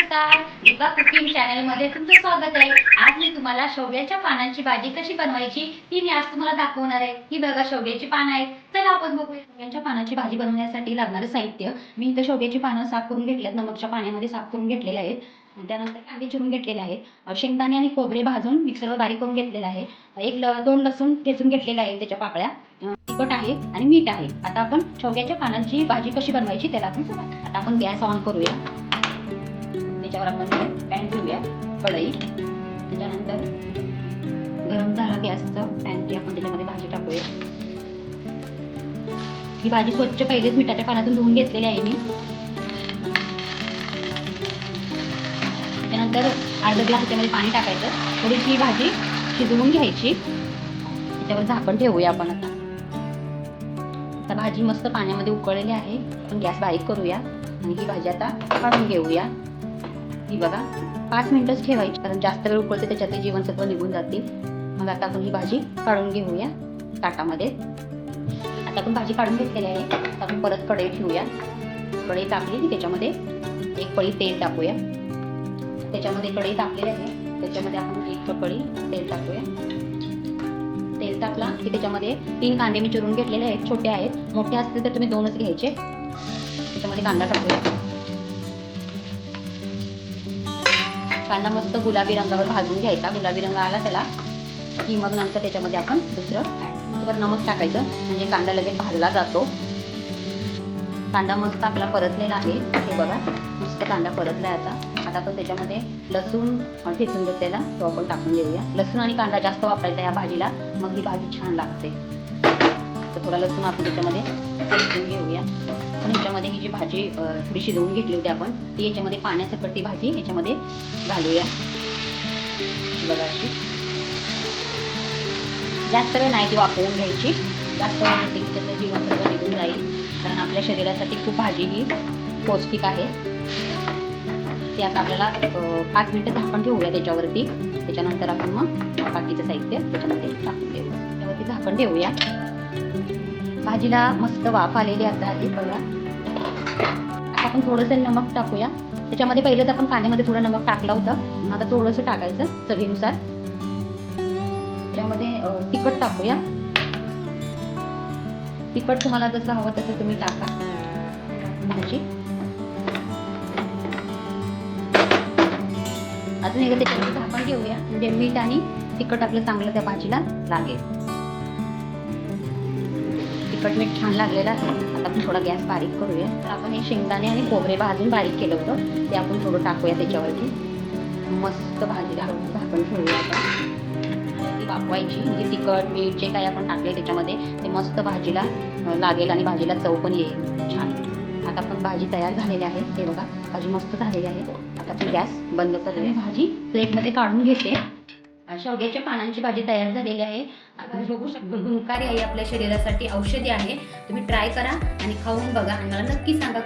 नमस्कार. दुर्गा कुकिंग चॅनलमध्ये तुमचं स्वागत आहे. आज मी तुम्हाला शोभ्याच्या पानांची भाजी कशी बनवायची ती मी आज तुम्हाला दाखवणार आहे. ही बघा शोभ्याची पानं आहेत. चला आपण बघूया. शेवग्याच्या पानाची भाजी बनवण्यासाठी लागणारं साहित्य मी इथं शोभ्याची पानं साफ करून घेतल्यात नमकच्या पाण्यामध्ये साफ करून घेतलेले आहेत. त्यानंतर कांदे चिरून घेतलेले आहेत. शेंगदाणे आणि खोबरे भाजून मिक्सरवर बारीक करून घेतलेलं आहे. एक ल दोन लसूण ठेचून घेतलेले आहे त्याच्या पाकळ्या. तिखट आहे आणि मीठ आहे. आता आपण शेवग्याच्या पानांची भाजी कशी बनवायची त्याला आपण आता आपण गॅस ऑन करूया. त्याच्यावर आपण पॅन ठेवूया कढई. त्याच्यानंतर गरम झाला गॅसचा पॅन की आपण त्याच्यामध्ये भाजी टाकूया. ही भाजी स्वच्छ पहिलेच मिठाच्या पाण्यातून धुवून घेतलेली आहे मी. त्यानंतर अर्धा ग्लास त्याच्यामध्ये पाणी टाकायचं. थोडीशी ही भाजी शिजवून घ्यायची. त्याच्यावर झाकण ठेवूया आपण आता. आता भाजी मस्त पाण्यामध्ये उकळलेली आहे. आपण गॅस बारीक करूया आणि ही भाजी आता काढून घेऊया. ही बघा पाच मिनटंच ठेवायची कारण जास्त वेळ उकळते त्याच्यातले जीवनसत्व निघून जातील मग आता आपण ही भाजी काढून घेऊया ताटामध्ये. आता आपण भाजी काढून घेतलेली आहे. आता आपण परत कढई ठेवूया. कढई तापली की त्याच्यामध्ये. एक पळी तेल टाकूया. त्याच्यामध्ये कढई तापलेली आहे. त्याच्यामध्ये आपण एक पळी तेल टाकूया. तेल टाकला की त्याच्यामध्ये तीन कांदे मी चिरून घेतलेले आहेत छोटे आहेत. मोठे असतील तर तुम्ही दोनच घ्यायचे. त्याच्यामध्ये कांदा टाकूया. कांदा मस्त गुलाबी रंगावर भाजून घ्यायचा. गुलाबी रंग आला त्याला. की मग नंतर त्याच्यामध्ये आपण दुसरं वर नमक टाकायचं. म्हणजे कांदा लगेच भाजला जातो. कांदा मस्त आपला परतलेला आहे. हे बघा मस्त कांदा परतला आहे आता. आता तो त्याच्यामध्ये लसूण ठेचून घेतलेला तो आपण टाकून देऊया लसूण आणि कांदा जास्त वापरायचा या भाजीला. मग ही भाजी छान लागते. तर थोडा लसूण आपण त्याच्यामध्ये ठेचून घेऊया. याच्यामध्ये ही जी भाजी थोडी शिजवून घेतली होती आपण ती याच्यामध्ये पाण्यासकट ती भाजी याच्यामध्ये घालूया. बघा अशी. जास्त वेळ नाही ती वापरून घ्यायची. जास्त वेळ त्याचं जीवनसत्व निघून जाईल. कारण आपल्या शरीरासाठी खूप भाजी ही पौष्टिक आहे. ती आता आपल्याला पाच मिनटं झाकण ठेवूया त्याच्यावरती. त्याच्यानंतर आपण मग बाकीचं साहित्य त्याच्यामध्ये टाकून देऊ त्यावरती झाकण ठेवूया. भाजीला मस्त वाफ आलेली आता आली बघा. आता आपण थोडंसं नमक टाकूया. त्याच्यामध्ये पहिलेच आपण पाण्यामध्ये थोडं नमक टाकलं होतं. आता थोडंसं टाकायचं चवीनुसार. त्यामध्ये तिखट टाकूया. तिखट तुम्हाला जसं हवं तसं तुम्ही टाका. भाजी. अजून एकदा त्याच्यामध्ये झाकण घेऊया म्हणजे मीठ आणि तिखट आपलं चांगलं त्या भाजीला लागेल. तिखट मीठ छान लागलेलं आहे. आता आपण थोडा गॅस बारीक करूया. तर आपण हे शेंगदाणे आणि खोबरे भाजून बारीक केलं होतं. ते आपण थोडं टाकूया त्याच्यावरती. मस्त भाजीला घालून झाकण ठेवूया आपण ती म्हणजे तिखट मीठ जे काही आपण टाकले त्याच्यामध्ये ते मस्त भाजीला लागेल आणि भाजीला चव पण येईल. छान. आता आपण भाजी तयार झालेली आहे. हे बघा भाजी मस्त झालेली आहे. आता आपण गॅस बंद करूया. भाजी प्लेटमध्ये काढून घेते. शेवग्याच्या पानांची भाजी तयार झालेली आहे. आपण बघू शकतो गुणकारी आहे आपल्या शरीरासाठी. औषधी आहे. तुम्ही ट्राय करा आणि खाऊन बघा. आणि मला नक्की सांगा